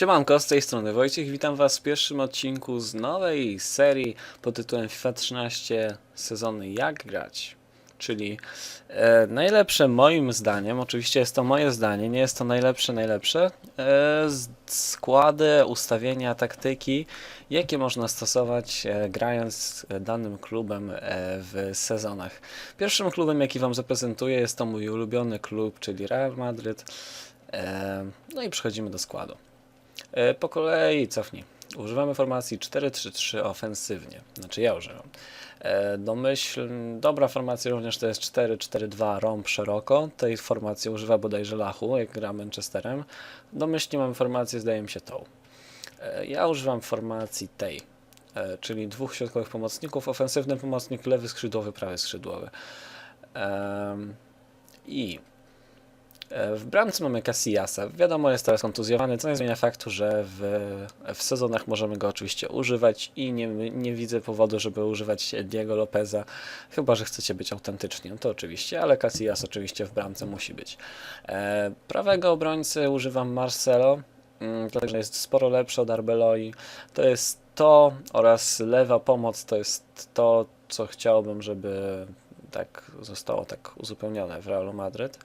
Siemanko, z tej strony Wojciech, witam Was w pierwszym odcinku z nowej serii pod tytułem FIFA 13 sezony Jak grać. Czyli e, najlepsze moim zdaniem, oczywiście jest to moje zdanie, nie jest to najlepsze, najlepsze, e, składy, ustawienia, taktyki, jakie można stosować e, grając danym klubem e, w sezonach. Pierwszym klubem, jaki Wam zaprezentuję, jest to mój ulubiony klub, czyli Real Madryt. E, no i przechodzimy do składu. E, Po kolei cofnij. Używamy formacji 4-3-3 ofensywnie. Znaczy ja używam. E, Domyśl, dobra formacja również to jest 4-4-2 rąb szeroko. Tej formacji używa bodajże Lachu, jak gra Manchesterem. Domyślnie mam formację, zdaje mi się tą. E, Ja używam formacji tej, czyli dwóch środkowych pomocników. Ofensywny pomocnik, lewy skrzydłowy, prawy skrzydłowy. I W bramce mamy Casillasa. Wiadomo, jest teraz kontuzjowany, co nie zmienia faktu, że w, w sezonach możemy go oczywiście używać i nie, nie widzę powodu, żeby używać Diego Lopeza, chyba że chcecie być autentyczni, no to oczywiście, ale Casillas oczywiście w bramce musi być. E, prawego obrońcy używam Marcelo, mm, dlatego że jest sporo lepszy od Arbeloi. To jest to oraz lewa pomoc to jest to, co chciałbym, żeby tak zostało tak uzupełnione w Realu Madryt.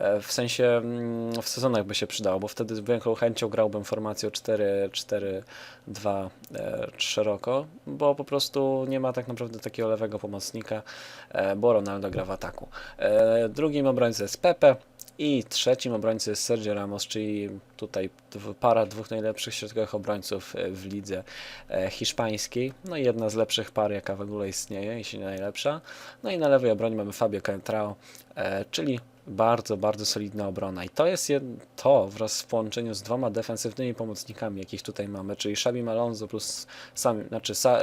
E, W sensie mm, w sezonach by się przydało, bo wtedy z wielką chęcią grałbym formacją 4-4-2 e, szeroko, bo po prostu nie ma tak naprawdę takiego lewego pomocnika, e, bo Ronaldo gra w ataku. Drugim obrońcą jest Pepe i trzecim obrońcą jest Sergio Ramos, czyli tutaj para dwóch najlepszych środkowych obrońców w lidze hiszpańskiej. No i jedna z lepszych par, jaka w ogóle istnieje, jeśli nie najlepsza. No i na lewej obronie mamy Fabio Cantrao, czyli bardzo, bardzo solidna obrona. I to jest to wraz w połączeniu z dwoma defensywnymi pomocnikami, jakich tutaj mamy, czyli Xabi Alonso plus sam, znaczy Sa,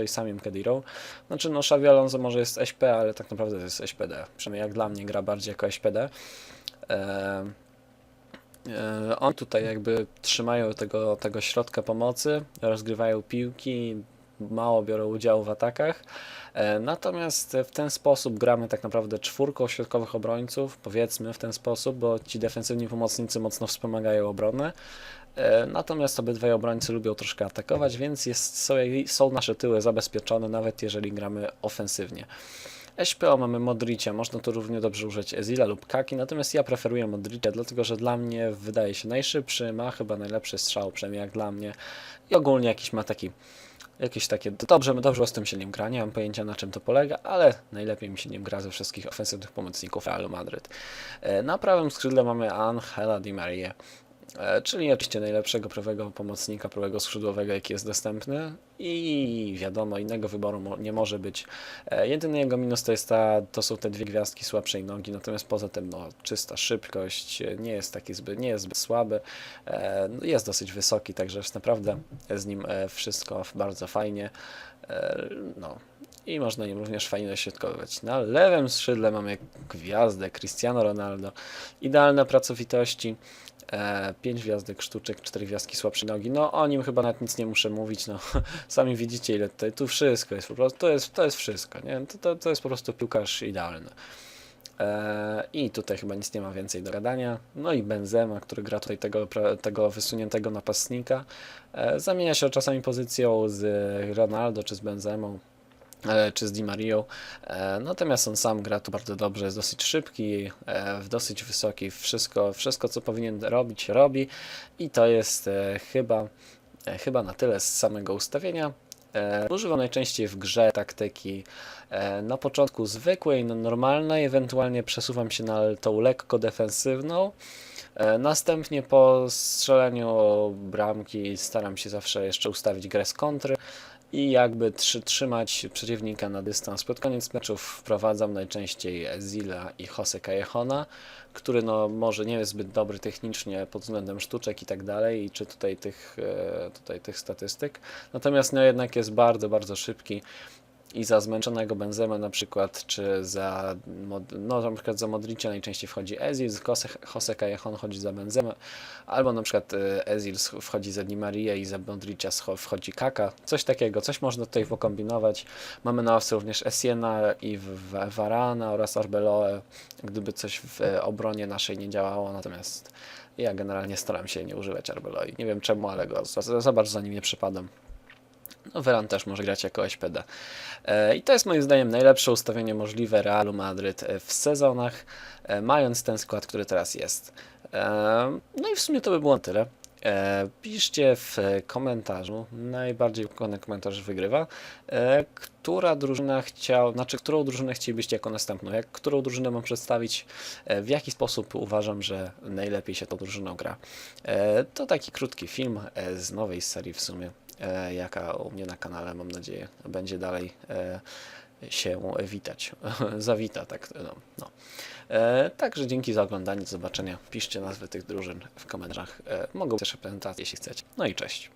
e, i samim Kedirą. Znaczy no Xabi Alonso może jest SP, ale tak naprawdę to jest SPD. Przynajmniej jak dla mnie gra bardziej jako SPD. E, E, On tutaj jakby trzymają tego, tego środka pomocy, rozgrywają piłki, mało biorą udziału w atakach. E, Natomiast w ten sposób gramy tak naprawdę czwórką środkowych obrońców, powiedzmy w ten sposób, bo ci defensywni pomocnicy mocno wspomagają obronę. E, Natomiast obydwaj obrońcy lubią troszkę atakować, więc jest, są nasze tyły zabezpieczone, nawet jeżeli gramy ofensywnie. SPO mamy Modricia, można tu równie dobrze użyć Ezila lub Kaki, natomiast ja preferuję Modricia, dlatego że dla mnie wydaje się najszybszy, ma chyba najlepszy strzał, przynajmniej jak dla mnie i ogólnie jakiś ma taki, jakieś takie, dobrze, dobrze z tym się nim gra, nie mam pojęcia na czym to polega, ale najlepiej mi się nim gra ze wszystkich ofensywnych pomocników Realu Madryt. E, Na prawym skrzydle mamy Angela Di Maria. E, czyli oczywiście najlepszego prawego pomocnika, prawego skrzydłowego, jaki jest dostępny i wiadomo, innego wyboru nie może być. E, Jedyny jego minus to, jest ta, to są te dwie gwiazdki słabszej nogi, natomiast poza tym no, czysta szybkość, e, nie jest taki zbyt, nie jest zbyt słaby, no, jest dosyć wysoki, także jest naprawdę z nim wszystko bardzo fajnie. No, i można nim również fajnie dośrodkowywać. Na lewym skrzydle mamy gwiazdę Cristiano Ronaldo, idealne pracowitości, e, 5 gwiazdek sztuczek, 4 gwiazdki słabszej nogi. No o nim chyba nawet nic nie muszę mówić, no sami widzicie ile tutaj, tu wszystko jest po prostu, to jest, to jest wszystko, nie? To, to, to jest po prostu piłkarz idealny. E, I tutaj chyba nic nie ma więcej do gadania. No i Benzema, który gra tutaj tego, tego wysuniętego napastnika. E, Zamienia się czasami pozycją z Ronaldo czy z Benzemą czy z Di Marią. E, Natomiast on sam gra tu bardzo dobrze, jest dosyć szybki, e, dosyć wysoki, wszystko, wszystko co powinien robić, robi i to jest e, chyba, e, chyba na tyle z samego ustawienia. E, Używam najczęściej w grze taktyki e, na początku zwykłej, no normalnej, ewentualnie przesuwam się na tą lekko defensywną. E, Następnie po strzeleniu bramki staram się zawsze jeszcze ustawić grę z kontry i jakby trzy, trzymać przeciwnika na dystans. Pod koniec meczów wprowadzam najczęściej Zila i Jose Callejona, który no może nie jest zbyt dobry technicznie pod względem sztuczek i tak dalej, czy tutaj tych, e, tutaj tych statystyk. Natomiast no jednak jest bardzo, bardzo szybki i za zmęczonego Benzema na przykład, czy za, no na przykład za Modricia najczęściej wchodzi Ezil, Jose, Callejon chodzi za Benzema, albo na przykład e, Ezil wchodzi za Di Maria i za Modricia wchodzi Kaka, coś takiego, coś można tutaj pokombinować. Mamy na ławce również Esiena i Varana oraz Arbeloa, gdyby coś w e, obronie naszej nie działało, natomiast ja generalnie staram się nie używać Arbeloi. Nie wiem czemu, ale go za, za bardzo za nim nie przypadam. No, Veran też może grać jako SPD. E, I to jest moim zdaniem najlepsze ustawienie możliwe Realu Madryt e, w sezonach, e, mając ten skład, który teraz jest. No i w sumie to by było tyle. Piszcie w komentarzu, najbardziej wykonany komentarz wygrywa, która drużyna chciał, znaczy którą drużynę chcielibyście jako następną, jak, którą drużynę mam przedstawić, w jaki sposób uważam, że najlepiej się tą drużyną gra. To taki krótki film z nowej serii w sumie, jaka u mnie na kanale, mam nadzieję, będzie dalej e, się witać. Zawita, tak. No, no. E, Także dzięki za oglądanie, do zobaczenia. Piszcie nazwy tych drużyn w komentarzach. E, Mogą też reprezentacje, jeśli chcecie. No i cześć.